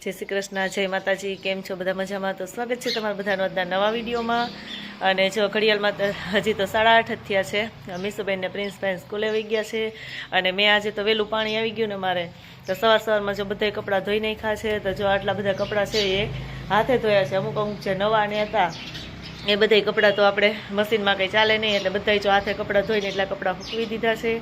જય શ્રી કૃષ્ણ, જય માતાજી, કેમ છો? બધા મજામાં? તો સ્વાગત છે તમારા બધાનો આજના નવા વિડીયોમાં. અને જો ઘડિયાળમાં હજી તો સાડા આઠ જ થયા છે. મીસુબેન ને પ્રિન્સબેન સ્કૂલે આવી ગયા છે. અને મેં આજે તો વહેલું પાણી આવી ગયું ને મારે. તો સવાર સવારમાં જો બધાય કપડાં ધોઈ નાખ્યા છે, તો જો આટલા બધા કપડાં છે એ હાથે ધોયા છે. અમુક અમુક જે નવા ને હતા એ બધાય કપડાં તો આપણે મશીનમાં કંઈ ચાલે નહીં, એટલે બધાય જો હાથે કપડાં ધોઈને એટલા કપડાં સૂકવી દીધા છે.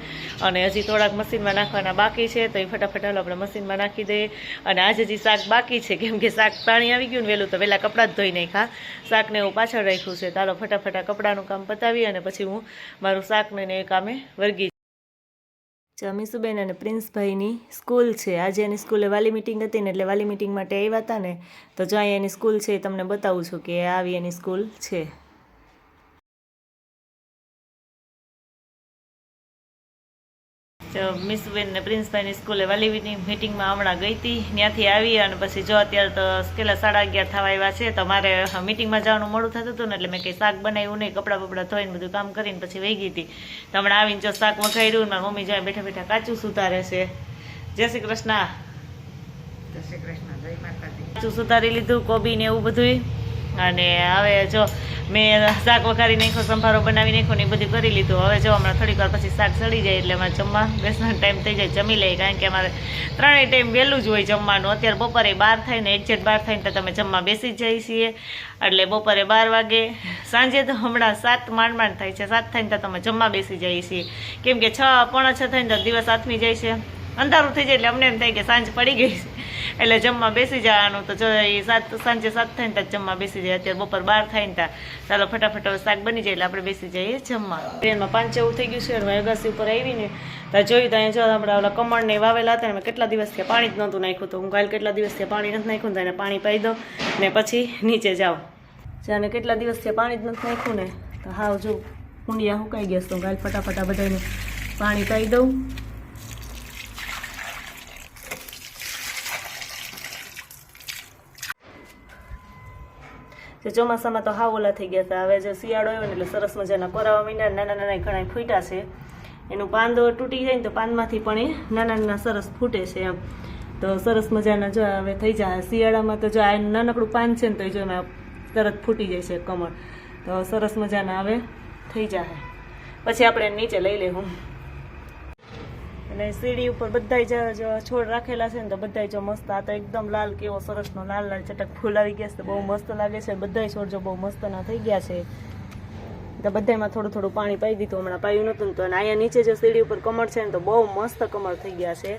અને હજી થોડાક મશીનમાં નાખવાના બાકી છે, તો એ ફટાફટ હાલો આપણે મશીનમાં નાખી દઈએ. અને આજે હજી શાક બાકી છે, કેમ કે શાક પાણી આવી ગયું ને વહેલું, તો પહેલાં કપડાં જ ધોઈ ખા શાકને એવું પાછળ રાખ્યું છે, તો હાલો ફટાફટ કપડાનું કામ પતાવી અને પછી હું મારું શાકને એ કામે વર્ગી જમીસુબેન અને પ્રિન્સભાઈની સ્કૂલ છે. આજે એની સ્કૂલે વાલી મિટિંગ હતી ને એટલે વાલી મિટિંગ માટે આવ્યા હતા ને. તો જો અહીંયા એની સ્કૂલ છે એ તમને બતાવું છું કે આવી એની સ્કૂલ છે. મિસબેન ને પ્રિન્સભાઈની સ્કૂલે વાલી મિટિંગમાં હમણાં ગઈ હતી. ત્યાંથી આવી અને પછી જો અત્યારે તો કેટલા સાડા અગિયાર થવા આવ્યા છે તો મારે મિટિંગમાં જવાનું મોડું થતું હતું ને એટલે મેં કંઈ શાક બનાવ્યું નહીં કપડાં બપડા ધોઈને બધું કામ કરીને પછી વહી ગઈ હતી. તો હમણાં આવીને જો શાક વઘાર્યું મારી મમ્મી જાય બેઠા બેઠા કાચું સુધારે છે. જય શ્રી કૃષ્ણ. જય શ્રી કૃષ્ણ કાચું સુધારી લીધું કોબી ને એવું બધું અને હવે જો મેં શાક વઘારી નાખ્યો સંભારો બનાવી નાખ્યો ને એ બધું કરી લીધું. હવે જો હમણાં થોડીક વાર પછી શાક સડી જાય એટલે અમારે જમવા, બેસવાનો ટાઈમ થઈ જાય, જમી લઈએ. કારણ કે અમારે ત્રણેય ટાઈમ વહેલું જ હોય જમવાનું. અત્યારે બપોરે બાર થાય ને એક્ઝેક્ટ બાર થાય તો તમે જમવા બેસી જઈ છીએ. એટલે બપોરે બાર વાગે. સાંજે તો હમણાં સાત માંડ માંડ થાય છે. સાત થાય તો તમે જમવા બેસી જઈએ છીએ. કેમ કે છ, પોણા છ થાય ને તો દિવસ આથમી જાય છે. અંધારું થઈ જાય એટલે અમને એમ થાય કે સાંજ પડી ગઈ છે. એટલે જમવા બેસી જવાનું તો જો એ સાત, સાંજે સાત થાય ને ત્યાં જમવા બેસી જાય. અત્યારે બપોર બાર થાય ને ત્યાં. ચાલો ફટાફટ હવે શાક બની જાય એટલે આપણે બેસી જઈએ જમવા. ટ્રેનમાં પાંચ જેવું થઈ ગયું છે અને હું અગાસી ઉપર આવીને ત્યાં જોયું ત્યાં જો આપણે ઓલા કમળ ને વાવેલા હતા ને કેટલા દિવસથી પાણી જ નહોતું નાખ્યું તો હું કાલે કેટલા દિવસથી પાણી નથી નાખ્યું ને પાણી પાઈ દઉં ને પછી નીચે જાઓ જાને કેટલા દિવસથી પાણી જ નથી નાખ્યું ને તો હાવ જો કુંડિયા સુકાઈ ગયા તો કાલે ફટાફટ બધાને પાણી પાઈ દઉં. જે ચોમાસામાં તો હાવ ઓલા થઈ ગયા હતા. હવે જે શિયાળો આવ્યો ને એટલે સરસ મજાના કોરાવા મીંડા નાના નાના ઘણા ફૂટ્યા છે. એનું પાંદો તૂટી જાય ને તો પાનમાંથી પણ એ નાના નાના સરસ ફૂટે છે એમ. તો સરસ મજાના જો હવે થઈ જાય. શિયાળામાં તો જો આ નાનકડું પાન છે ને તો જો એમાં તરત ફૂટી જાય છે કમળ. તો સરસ મજાના હવે થઈ જાય. પછી આપણે નીચે લઈ લેવું અને સીડી ઉપર બધાય જ છોડ રાખેલા છે ને તો બધાય જો મસ્ત આ તો એકદમ લાલ કેવો સરસનો લાલ લાલ ચટક ફૂલ આવી ગયા છે બહુ મસ્ત લાગે છે. બધાય છોડ જો બહુ મસ્તના થઈ ગયા છે. તો બધામાં થોડું થોડું પાણી પાઈ દીધું, હમણાં પાયું નહોતું અને અહીંયા નીચે જો સીડી ઉપર કમળ છે ને તો બહુ મસ્ત કમળ થઈ ગયા છે.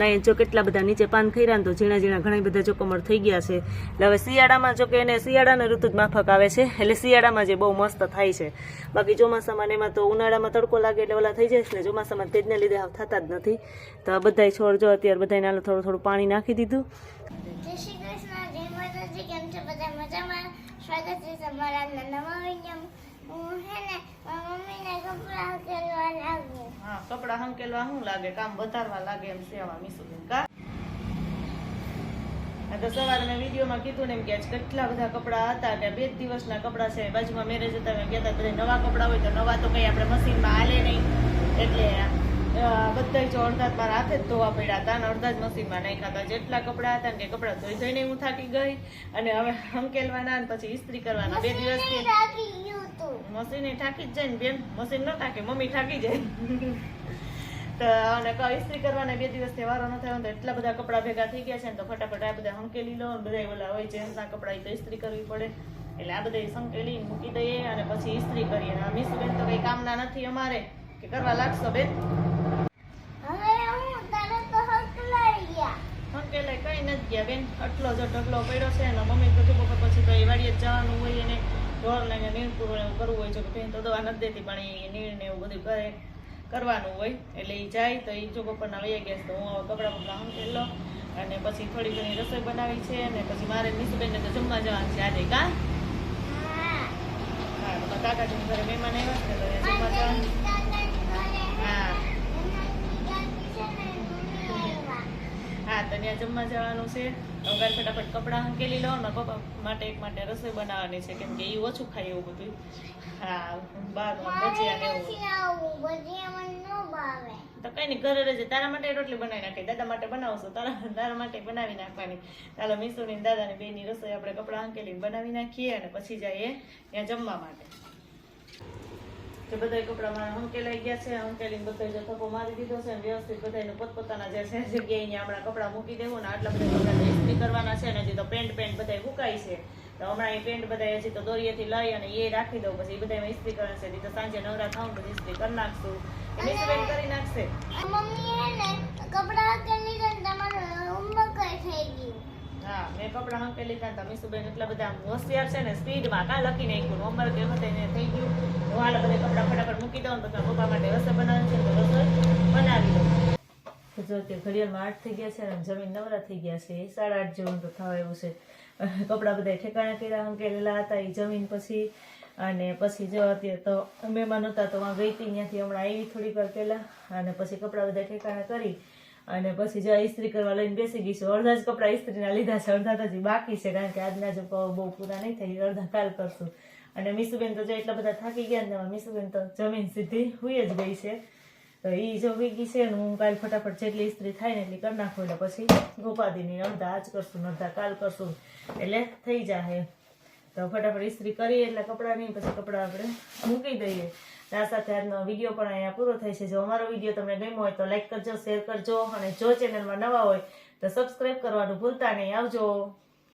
નહીં જો કેટલા બધા નીચે પાન ખર્યા ને તો ઝીણા ઝીણા ઘણા બધા જો કમળ થઈ ગયા છે. એટલે હવે શિયાળામાં જો કે એને શિયાળાના ઋતુ જ માફક આવે છે, એટલે શિયાળામાં જે બહુ મસ્ત થાય છે. બાકી ચોમાસામાં એમાં તો ઉનાળામાં તડકો લાગે એટલે ઓલા થઈ જાય છે ને ચોમાસામાં તેજને લીધે આવ થતા જ નથી. તો આ બધાય છોડ જો અત્યારે બધાને આલો થોડું થોડું પાણી નાખી દીધું. બધા સ્વાગત છે તમારા નવા હું હે ને મમ્મીને કપડાં કરવા લાગુ. હા કપડા હંકેલવા શું લાગે? કામ વધારવા લાગે એમ સેવા મીસુબેન કા? તો સવારે મેં વિડીયોમાં કીધું ને એમ કે કેટલા બધા કપડાં હતા કે બે દિવસના કપડાં છે. બાજુમાં મેરેજ હતા મેં કહેતા બધા નવા કપડાં હોય તો નવા તો કંઈ આપણે મશીનમાં હાલે નહીં. એટલે બધા જો અડધા મારા હાથે જ ધોવા પડ્યા હતા અને અડધા જ મશીનમાં નાખ્યા હતા. જેટલા કપડાં હતા ને કે કપડાં ધોઈ ધોઈને હું થાકી ગઈ અને હવે હંકેલવાના અને પછી ઇસ્ત્રી કરવાના. બે દિવસથી મશીને થાકી જ જાય ને બેન. મશીન ન થાકે મમ્મી થાકી જાય. તો અને કઈ ઇસ્ત્રી કરવાના બે દિવસ તહેવારો ન થયો તો એટલા બધા કપડાં ભેગા થઈ ગયા છે ને તો ફટાફટ આ બધા હંકેલી લો ને બધા ઓલા હોય જેન્ટ્સના કપડાં એ તો ઇસ્ત્રી કરવી પડે. એટલે આ બધા સંકેલી મૂકી દઈએ અને પછી ઇસ્ત્રી કરીએ. અને આ મીસુ બેન તો કઈ કામના નથી અમારે કે કરવા લાગશો બેન? હવે હું તરત તો હકલાઈ ગયા. હંકેલે કઈ નથી ગયા બેન. આટલો જ ઢગલો પડ્યો છે અને મમ્મી તો એ વાડીએ જ જવાનું હોય એને ઢોરને નીણ પૂરું એવું કરવું હોય છે કે બેન તો દવા નથી દેતી, પણ એ નીણ ને એવું બધું કરે, કરવાનું હોય, એટલે એ જાય તો એ જો બપોરના વયા ગયા તો હું કપડાં બપડા હંકેલ લો અને પછી થોડી ઘણી રસોઈ બનાવી છે અને પછી મારે નીસુબેનને તો જમવા જવાનું છે આજે, કા? હા કાકાજીને ઘરે મહેમાન આવ્યા છે તો જમવા જવાનું હા. હા, તો ત્યાં જમવા જવાનું છે. તો ફટાફટ કપડાં હંકેલી લો ને પપ્પા માટે એક માટે રસોઈ બનાવવાની છે, કેમ કે એ ઓછું ખાય એવું બધું. હા ભજીયા ને એવું. ભજીયા તો કઈ નહીં ઘરે રહેજે. તારા માટે રોટલી બનાવી નાખી. દાદા માટે બનાવશો, તારા તારા માટે બનાવી નાખવાની. ચાલો મીસુની દાદાની બેની રસોઈ આપણે કપડાં હંકેલી બનાવી નાખીએ અને પછી જઈએ ત્યાં જમવા માટે. કે બધા કપડાં મારા હંકેલાઈ ગયા છે હંકેલીને બધા જો થપ્પો મારી દીધો છે અને વ્યવસ્થિત બધાને પોતપોતાના જે છે, જગ્યાએ હમણાં કપડાં મૂકી દેવું ને આટલા બધા કપડાં ઇસ્ત્રી કરવાના છે ને હજી તો પેન્ટ પેન્ટ બધા ફૂકાય છે. તો હમણાં એ પેન્ટ બધા હજી તો દોરીએથી લઈ અને એ રાખી દઉં, પછી એ બધા ઇસ્ત્રી કરવાનું છે. તો સાંજે નવરા થાઉં પછી ઇસ્ત્રી કરી નાખશું. એ મિસબેન કરી નાખશે. મમ્મી કપડા કરી લીધા ને તમારું હોમવર્ક થઈ ગયું હા, મેં એટલા બધા હોશિયાર છે એને થઈ ગયું. મૂકી દઉં તો પપ્પા માટે ઘડિયાળમાં આઠ થઈ ગયા છે જમીન નવરા થઈ ગયા છે. સાડા આઠ જેવું તો થવા એવું છે. કપડાં બધા ઠેકાણા કર્યા, હંકેલેલા હતા એ જમીન પછી. અને પછી જો અત્યારે તો મહેમાન હતા તો હું ગઈ હતી, ત્યાંથી હમણાં આવી થોડીક વાર પહેલાં. અને પછી કપડાં બધા ઠેકાણા કરી. અને પછી જો ઇસ્ત્રી કરવા લઈને બેસી ગઈ છું. અડધા જ કપડાં ઇસ્ત્રીના લીધા છે, અડધા તો હજી બાકી છે, કારણ કે આજના જો બહુ પૂરા નહીં થઈ. અડધા કાલ કરશું. અને મીસુબેન તો જો એટલા બધા થાકી ગયા ને મીસુબેન તો જમીન સીધી હુઈ જ ગઈ છે. તો એ જો હુઈ ગઈ છે હું કાલ ફટાફટ જેટલી ઇસ્ત્રી થાય ને એટલી કરી નાખું, એટલે પછી ગોપાદીની અડધા આજ કરશું અડધા કાલ કરશું, એટલે થઈ જાય તો ફટાફટ ઇસ્ત્રી કરીએ, એટલે કપડાં નહીં, પછી કપડાં આપણે મૂકી દઈએ. આ સાથે આજનો વીડિયો પણ અહીંયા પૂરો થાય છે. જો અમારો વીડિયો તમને ગમ્યો હોય તો લાઈક કરજો શેર કરજો અને જો ચેનલમાં નવા હોય તો સબસ્ક્રાઈબ કરવાનું ભૂલતા નહીં. આવજો.